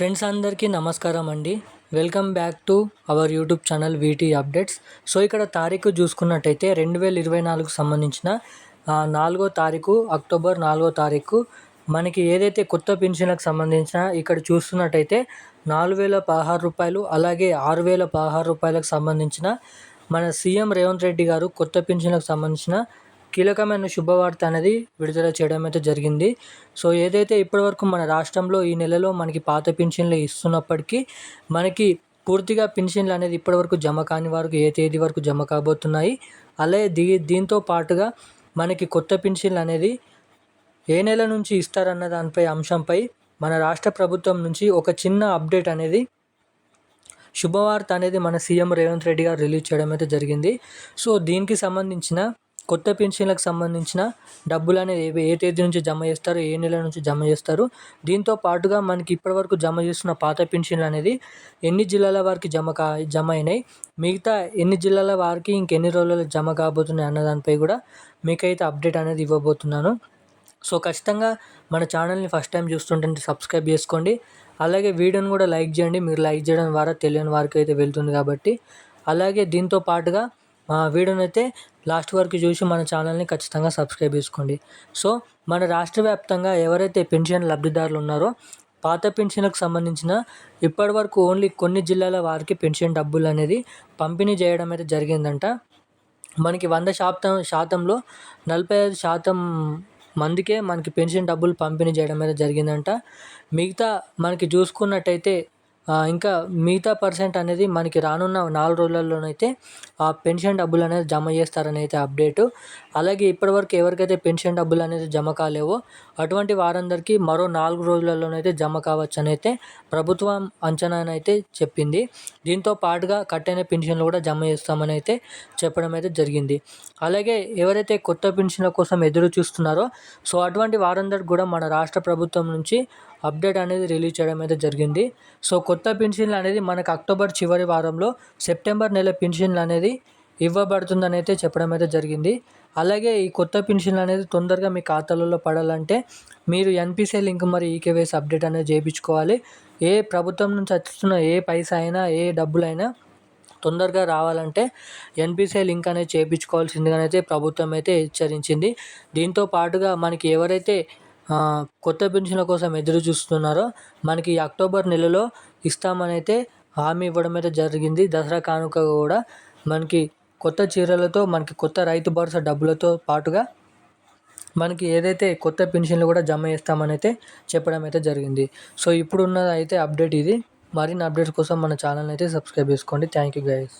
Friends అందరికీ నమస్కారం అండి. Welcome back to our YouTube channel VT updates so ఇక్కడ తారీఖు చూసుకున్నట్టయితే రెండు వేల ఇరవై నాలుగు సంబంధించిన నాలుగో తారీఖు అక్టోబర్ నాలుగో తారీఖు మనకి ఏదైతే కొత్త పెన్షన్లకు సంబంధించిన ఇక్కడ చూస్తున్నట్టయితే నాలుగు వేల పదహారు రూపాయలు అలాగే ఆరు వేల పదహారు రూపాయలకు సంబంధించిన మన సీఎం రేవంత్ రెడ్డి గారు కొత్త పెన్షన్లకు సంబంధించిన కీలకమైన శుభవార్త అనేది విడుదల చేయడం అయితే జరిగింది. సో ఏదైతే ఇప్పటివరకు మన రాష్ట్రంలో ఈ నెలలో మనకి పాత పెన్షన్లు ఇస్తున్నప్పటికీ మనకి పూర్తిగా పెన్షన్లు అనేది ఇప్పటివరకు జమ కాని వారికి ఏ తేదీ వరకు జమ కాబోతున్నాయి. అలాగే దీ దీంతో పాటుగా మనకి కొత్త పెన్షన్లు అనేది ఏ నెల నుంచి ఇస్తారన్న దానిపై అంశంపై మన రాష్ట్ర ప్రభుత్వం నుంచి ఒక చిన్న అప్డేట్ అనేది శుభవార్త అనేది మన సీఎం రేవంత్ రెడ్డి గారు రిలీజ్ చేయడం అయితే జరిగింది. సో దీనికి సంబంధించిన కొత్త పెన్షన్లకు సంబంధించిన డబ్బులు అనేది ఏ తేదీ నుంచి జమ చేస్తారు ఏ నెల నుంచి జమ చేస్తారు. దీంతో పాటుగా మనకి ఇప్పటివరకు జమ చేస్తున్న పాత పెన్షన్లు అనేది ఎన్ని జిల్లాల వారికి జమ కా జమ అయినాయి? మిగతా ఎన్ని జిల్లాల వారికి ఇంకెన్ని రోజుల్లో జమ కాబోతున్నాయి అన్న దానిపై కూడా మీకైతే అప్డేట్ అనేది ఇవ్వబోతున్నాను. సో ఖచ్చితంగా మన ఛానల్ని ఫస్ట్ టైం చూస్తుంటే సబ్స్క్రైబ్ చేసుకోండి. అలాగే వీడియోని కూడా లైక్ చేయండి. మీరు లైక్ చేయడం ద్వారా తెలియని వారికి అయితే వెళ్తుంది కాబట్టి. అలాగే దీంతో పాటుగా మా వీడియోని లాస్ట్ వరకు చూసి మన ఛానల్ని ఖచ్చితంగా సబ్స్క్రైబ్ చేసుకోండి. సో మన రాష్ట్ర వ్యాప్తంగా ఎవరైతే పెన్షన్ లబ్ధిదారులు ఉన్నారో పాత పెన్షన్లకు సంబంధించిన ఇప్పటివరకు ఓన్లీ కొన్ని జిల్లాల వారికి పెన్షన్ డబ్బులు అనేది పంపిణీ చేయడం అయితే జరిగిందంట. మనకి వంద శాతం శాతంలో నలభై ఐదు శాతం మందికే మనకి పెన్షన్ డబ్బులు పంపిణీ చేయడం అయితే జరిగిందంట. మిగతా మనకి చూసుకున్నట్టయితే ఇంకా మిగతా పర్సెంట్ అనేది మనకి రానున్న నాలుగు రోజులలోనైతే ఆ పెన్షన్ డబ్బులు అనేది జమ చేస్తారని అయితే అప్డేటు. అలాగే ఇప్పటివరకు ఎవరికైతే పెన్షన్ డబ్బులు అనేది జమ కాలేవో అటువంటి వారందరికీ మరో నాలుగు రోజులలోనైతే జమ కావచ్చు అని అయితే ప్రభుత్వం అంచనానైతే చెప్పింది. దీంతో పాటుగా కట్ అయిన పెన్షన్లు కూడా జమ చేస్తామని అయితే చెప్పడం అయితే జరిగింది. అలాగే ఎవరైతే కొత్త పెన్షన్ల కోసం ఎదురు చూస్తున్నారో సో అటువంటి వారందరికి కూడా మన రాష్ట్ర ప్రభుత్వం నుంచి అప్డేట్ అనేది రిలీజ్ చేయడం అయితే జరిగింది. సో కొత్త పెన్షన్లు అనేది మనకు అక్టోబర్ చివరి వారంలో సెప్టెంబర్ నెల పెన్షన్లు అనేది ఇవ్వబడుతుందని అయితే చెప్పడం అయితే జరిగింది. అలాగే ఈ కొత్త పెన్షన్లు అనేది తొందరగా మీ ఖాతాలలో పడాలంటే మీరు ఎన్పిసిఐ లింక్ మరి ఈకేవైసీ అప్డేట్ అనేది చేయించుకోవాలి. ఏ ప్రభుత్వం నుంచి వచ్చిన ఏ పైసా అయినా ఏ డబ్బులైనా తొందరగా రావాలంటే ఎన్పిసిఐ లింక్ అనేది చేయించుకోవాల్సిందిగానైతే ప్రభుత్వం అయితే హెచ్చరించింది. దీంతో పాటుగా మనకి ఎవరైతే కొత్త పెన్షన్ల కోసం ఎదురు చూస్తున్నారో మనకి అక్టోబర్ నెలలో ఇస్తామని అయితే హామీ ఇవ్వడం అయితే జరిగింది. దసరా కానుక కూడా మనకి కొత్త చీరలతో మనకి కొత్త రైతు భరోసా డబ్బులతో పాటుగా మనకి ఏదైతే కొత్త పెన్షన్లు కూడా జమ చేస్తామని అయితే చెప్పడం అయితే జరిగింది. సో ఇప్పుడున్నది అయితే అప్డేట్ ఇది. మరిన్ని అప్డేట్స్ కోసం మన ఛానల్ అయితే సబ్స్క్రైబ్ చేసుకోండి. Thank you guys.